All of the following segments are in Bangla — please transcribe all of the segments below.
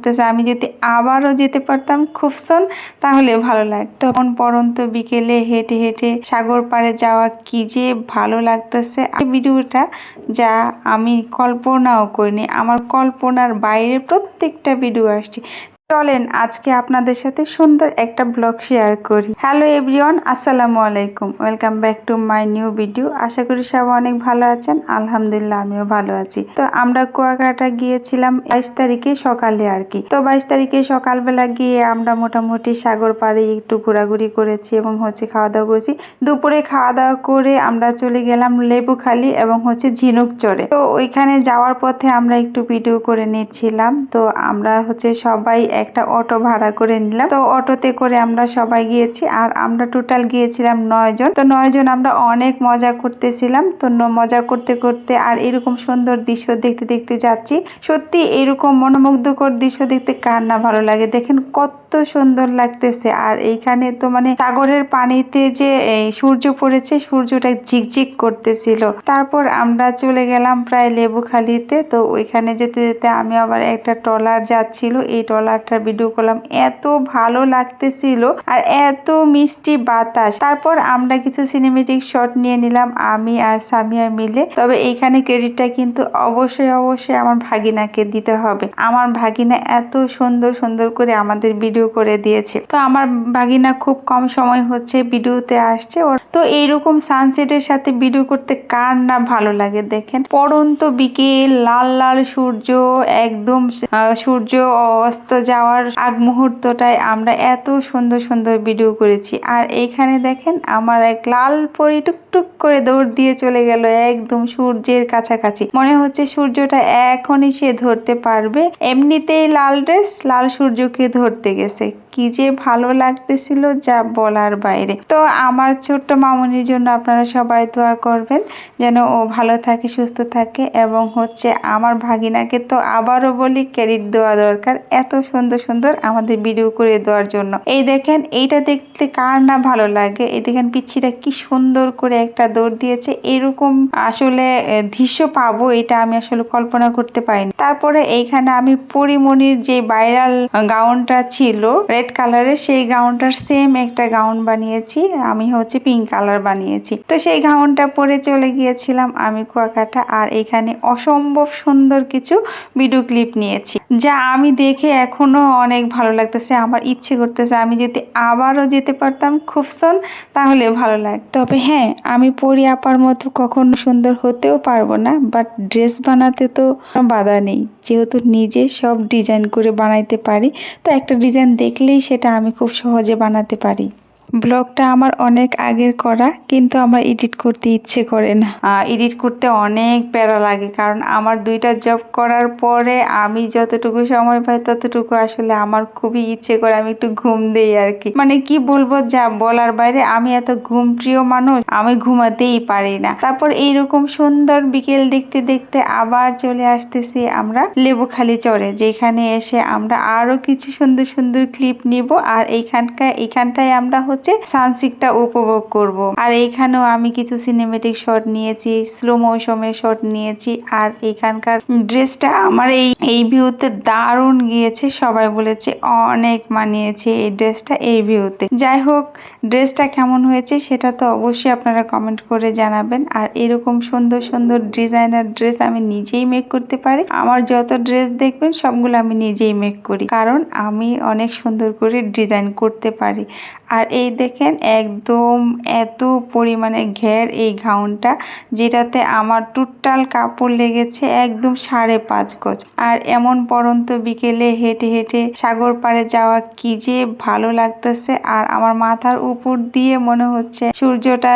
করতেছে আমি যদি আবারও যেতে পারতাম খুব সন তাহলে ভালো লাগতো। তখন পরন্ত বিকেলে হেঁটে হেঁটে সাগর পাড়ে যাওয়া কি যে ভালো লাগতেছে। ভিডিওটা যা আমি কল্পনাও করিনি, আমার কল্পনার বাইরে প্রত্যেকটা ভিডিও আসছে। চলেন আজকে আপনাদের সাথে সুন্দর একটা ব্লগ শেয়ার করি। হ্যালো এভরিওয়ান আসসালামু আলাইকুম। Welcome back to my new video আশা করি সব অনেক ভালো আছেন। আলহামদুলিল্লাহ, আমিও ভালো আছি। তো আমরা কুয়াকাটা গিয়েছিলাম বাইশ তারিখে সকালে আর কি। তো বাইশ তারিখে সকালবেলা গিয়ে আমরা মোটামুটি সাগর পাড়ে একটু ঘোরাঘুরি করেছি এবং হচ্ছে খাওয়া দাওয়া করেছি। দুপুরে খাওয়া দাওয়া করে আমরা চলে গেলাম লেবুখালি এবং হচ্ছে ঝিনুক চড়ে তো ওইখানে যাওয়ার পথে আমরা একটু ভিডিও করে নিচ্ছিলাম। তো আমরা হচ্ছে সবাই একটা অটো ভাড়া করে নিলাম। তো অটোতে করে আমরা সবাই গিয়েছি আর আমরা টোটাল গিয়েছিলাম নয় জন। তো নয় জন আমরা অনেক মজা করতেছিলাম। তো মজা করতে করতে আর এরকম সুন্দর দৃশ্য দেখতে দেখতে যাচ্ছি। সত্যি এরকম মনোমুগ্ধকর দৃশ্য দেখতে কার না ভালো লাগে? দেখেন কত সুন্দর লাগতেছে। আর এইখানে তো মানে সাগরের পানিতে যে সূর্য পড়েছে, সূর্যটা ঝিকঝিক করতেছিল। তারপর আমরা চলে গেলাম প্রায় লেবুখালিতে। তো ওইখানে যেতে যেতে আমি আবার একটা ট্রলার যাচ্ছিল। এই ট্রলারটার ভিডিও করলাম। এত ভালো লাগতেছিল আর এত মিষ্টি বাতাস। তারপর আমরা কিছু সিনেমেটিক শট নিয়ে নিলাম, আমি আর সামিয়া মিলে। তবে এইখানে ক্রেডিটটা কিন্তু অবশ্যই অবশ্যই আমার ভাগিনাকে দিতে হবে। আমার ভাগিনা এত সুন্দর সুন্দর করে আমাদের ভিডিও করে দিয়েছে। তো আমার ভাগিনা খুব কম সময় হচ্ছে ভিডিওতে আসছে। ওর তো এইরকম সানসেটের সাথে ভিডিও করতে কার না ভালো লাগে দেখেন। পড়ন্ত বিকেল, লাল লাল সূর্য, একদম সূর্য অস্ত যাওয়ার আগ মুহূর্তটায় আমরা এত সুন্দর সুন্দর ভিডিও করেছি। আর এখানে দেখেন আমার এক লাল পরি টুকটুক করে দৌড় দিয়ে চলে গেল একদম সূর্যের কাছাকাছি। মনে হচ্ছে সূর্যটা এখনই সে ধরতে পারবে। এমনিতেই লাল ড্রেস লাল সূর্যকে ধরতে গেছে। কি যে ভালো লাগতেছিল যা বলার বাইরে। তো আমার ছোট্ট মামুনির জন্য আপনারা সবাই দোয়া করবেন যেন ও ভালো থাকে, সুস্থ থাকে এবং হচ্ছে আমার ভাগিনাকে তো আবারও বলি ক্রেডিট দেওয়া দরকার এত সুন্দর সুন্দর আমাদের ভিডিও করে দেওয়ার জন্য। এই দেখেন, এইটা দেখতে কার না ভালো লাগে? এই দেখেন, পিচ্ছিটা কি সুন্দর করে একটা দৌড় দিয়েছে। এরকম আসলে দৃশ্য পাবো, এটা আমি আসলে কল্পনা করতে পারিনি। তারপরে এইখানে আমি পরিমণির যে ভাইরাল গাউনটা ছিল রেড কালারের সেই গাউনটার সেম একটা গাউন বানিয়েছি। আমি হচ্ছে পিঙ্ক কালার বানিয়েছি। তো সেই গাউনটা পরে চলে গিয়েছিলাম আমি কুয়াকাটা আর এখানে অসম্ভব সুন্দর কিছু ভিডিও ক্লিপ নিয়েছি, যা আমি দেখে এখনও অনেক ভালো লাগতেছে, আমার ইচ্ছে করতেছে আমি যদি আবারও যেতে পারতাম খুব শোন তাহলে ভালো লাগে তবে হ্যাঁ আমি পরি আপার মতো কখনো সুন্দর হতেও পারব না বাট ড্রেস বানাতে তো বাধা নেই। যেহেতু নিজে সব ডিজাইন করে বানাইতে পারি, তো একটা ডিজাইন দেখলেই সেটা আমি খুব সহজে বানাতে পারি। ব্লগটা আমার অনেক আগের করা, কিন্তু আমার এডিট করতে ইচ্ছে করে না। এডিট করতে অনেক প্যারা লাগে, কারণ আমার দুইটা জব করার পরে আমি যতটুকু সময় পাই ততটুকু আসলে আমার খুবই ইচ্ছে করে আমি একটু ঘুম দেই আর কি। মানে কি বলব যা বলার বাইরে, আমি এত ঘুম প্রিয় মানুষ, আমি ঘুমাতেই পারি না। তারপর এইরকম সুন্দর বিকেল দেখতে দেখতে আবার চলে আসতেছি আমরা লেবুখালি চরে, যেখানে এসে আমরা আরও কিছু সুন্দর সুন্দর ক্লিপ নিব, আর এইখানকার এইখানটায় আমরা হচ্ছে সানসিকটা উপভোগ করব। আর এইখানেও আমি কিছু সিনেমেটিক শট নিয়েছি স্লো মৌসুমের শট নিয়েছি, আর এখানকার ড্রেসটা আমার এই এই ভিউতে দারুণ গিয়েছে। সবাই বলেছে অনেক মানিয়েছে এই ড্রেসটা এই ভিউতে যাই হোক ড্রেসটা কেমন হয়েছে সেটা তো অবশ্যই আপনারা কমেন্ট করে জানাবেন। আর এরকম সুন্দর সুন্দর ডিজাইনার ড্রেস আমি নিজেই মেক করতে পারি। আমার যত ড্রেস দেখবেন সবগুলো আমি নিজেই মেক করি। কারণ আমি অনেক সুন্দর করে ডিজাইন করতে পারি। আর এই দেখেন একদম এত পরিমাণে ঘের এই ঘাউনটা, যেটাতে আমার টোটাল কাপড় লেগেছে একদম সাড়ে পাঁচ গজ। আর এমন পরন্ত বিকেলে হেঁটে হেঁটে সাগর পাড়ে যাওয়া কি যে ভালো লাগতেছে। আর আমার মাথার উপর দিয়ে মনে হচ্ছে সূর্যটা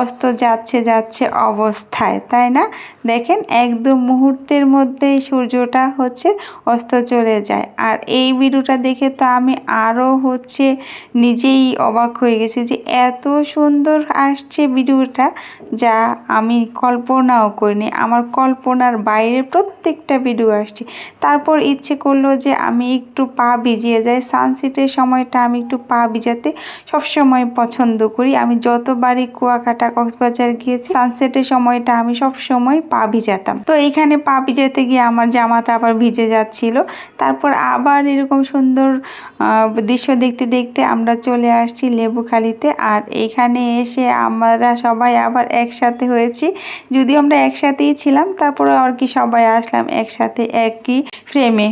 অস্ত যাচ্ছে যাচ্ছে অবস্থায়, তাই না? দেখেন, একদম মুহূর্তের মধ্যেই সূর্যটা হচ্ছে অস্ত চলে যায়। আর এই ভিডিওটা দেখে তো আমি আরও হচ্ছে নিজেই অবাক হয়ে গেছি যে এত সুন্দর আসছে ভিডিওটা যা আমি কল্পনাও করিনি। আমার কল্পনার বাইরে প্রত্যেকটা ভিডিও আসছে। তারপর ইচ্ছে করল যে আমি একটু পা ভিজিয়ে যাই। সানসেটের সময়টা আমি একটু পা ভিজাতে সবসময় পছন্দ করি। আমি যতবারই কুয়াকাটা কক্সবাজার গিয়েছি। সানসেটের সময়টা আমি সব সময় পা ভিজাতাম তো এইখানে পা ভিজাতে গিয়ে আমার জামাটা আবার ভিজে যাচ্ছিল। তারপর আবার এরকম সুন্দর দৃশ্য দেখতে দেখতে আমরা চলে আসছি লেবুখালিতে। আর এখানে এসে আমরা সবাই আবার একসাথে হয়েছি। যদিও আমরা একসাথেই ছিলাম, তারপরে আর কি সবাই আসলাম একসাথে একই ফ্রেমে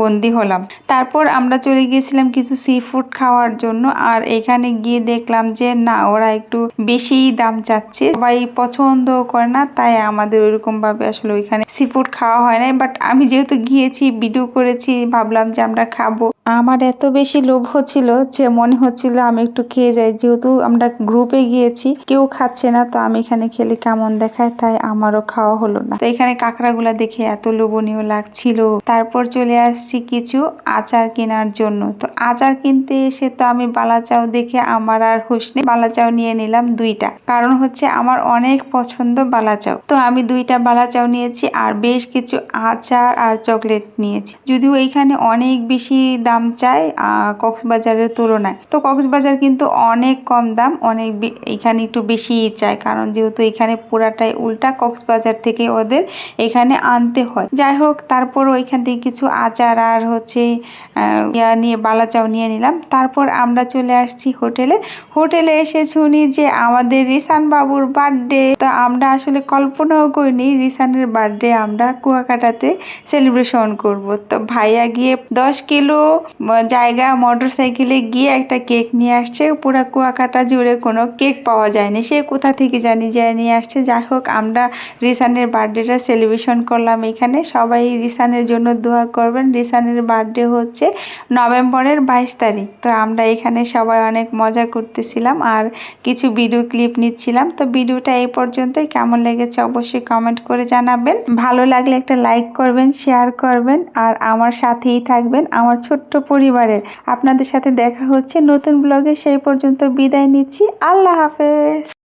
বন্দি হলাম। তারপর আমরা চলে গিয়েছিলাম কিছু সি ফুড খাওয়ার জন্য। আর এখানে গিয়ে দেখলাম যে না, ওরা একটু বেশি দাম চাচ্ছে। সবাই পছন্দ করে না, তাই আমাদের ওইরকম ভাবে আসলে ওইখানে সি ফুড খাওয়া হয় নাই। বাট আমি যেহেতু গিয়েছি ভিডিও করেছি, ভাবলাম যে আমরা খাব। আমার এত বেশি লোভ হচ্ছিল যে মনে হচ্ছিল আমি একটু খেয়ে যাই। যেহেতু আমরা গ্রুপে গিয়েছি, কেউ খাচ্ছে না, তো আমি এখানে খেলে কেমন দেখায়, তাই আমারও খাওয়া হলো না। তো এখানে কাঁকড়াগুলা দেখে এত লোভনীয় লাগছিল। তারপর চলে আসছি কিছু আচার কেনার জন্য। তো আচার কিনতে এসে তো আমি বালাচাও দেখে আমার আর হুশ নেই। বালাচাও নিয়ে নিলাম দুইটা। কারণ হচ্ছে আমার অনেক পছন্দ বালাচাও তো আমি দুইটা বালাচাও নিয়েছি আর বেশ কিছু আচার আর চকলেট নিয়েছি। যদিও এইখানে অনেক বেশি দাম চায় কক্সবাজারের তুলনায়। তো কক্সবাজার কিন্তু অনেক কম দাম, অনেক এখানে একটু বেশি চায় কারণ যেহেতু এখানে পুরাটাই উল্টা, কক্সবাজার থেকে ওদের এখানে আনতে হয়। যাই হোক, তারপর ওইখান থেকে কিছু আচার আর হচ্ছে ইয়া নিয়ে বালাচাও নিয়ে নিলাম। তারপর আমরা চলে আসছি হোটেলে। হোটেলে এসে শুনি যে আমাদের রিসান বাবুর বার্থডে। তো আমরা আসলে কল্পনাও করিনি রিসানের বার্থডে আমরা কুয়াকাটাতে সেলিব্রেশন করব। তো ভাইয়া গিয়ে দশ কিলো জায়গা মোটর সাইকেলে গিয়ে একটা কেক নিয়ে আসছে। পুরো কুয়াকাটা জুড়ে কোনো কেক পাওয়া যায়নি। সে কোথা থেকে জানি যায় নিয়ে আসছে। যাই হোক, আমরা রিসানের বার্থডেটা সেলিব্রেশন করলাম এখানে। সবাই রিসানের জন্য দোয়া করবেন। রিসানের বার্থডে হচ্ছে নভেম্বরের বাইশ তারিখ। তো আমরা এখানে সবাই অনেক মজা করতেছিলাম। আর কিছু ভিডিও ক্লিপ নিচ্ছিলাম। তো ভিডিওটা এই পর্যন্তই। কেমন লেগেছে অবশ্যই কমেন্ট করে জানাবেন। ভালো লাগলে একটা লাইক করবেন শেয়ার করবেন, আর আমার সাথেই থাকবেন, আমার ছোট্ট পরিবারের। আপনাদের সাথে দেখা হচ্ছে নতুন ব্লগে সেই পর্যন্ত বিদায় নিচ্ছি। আল্লাহ হাফেজ।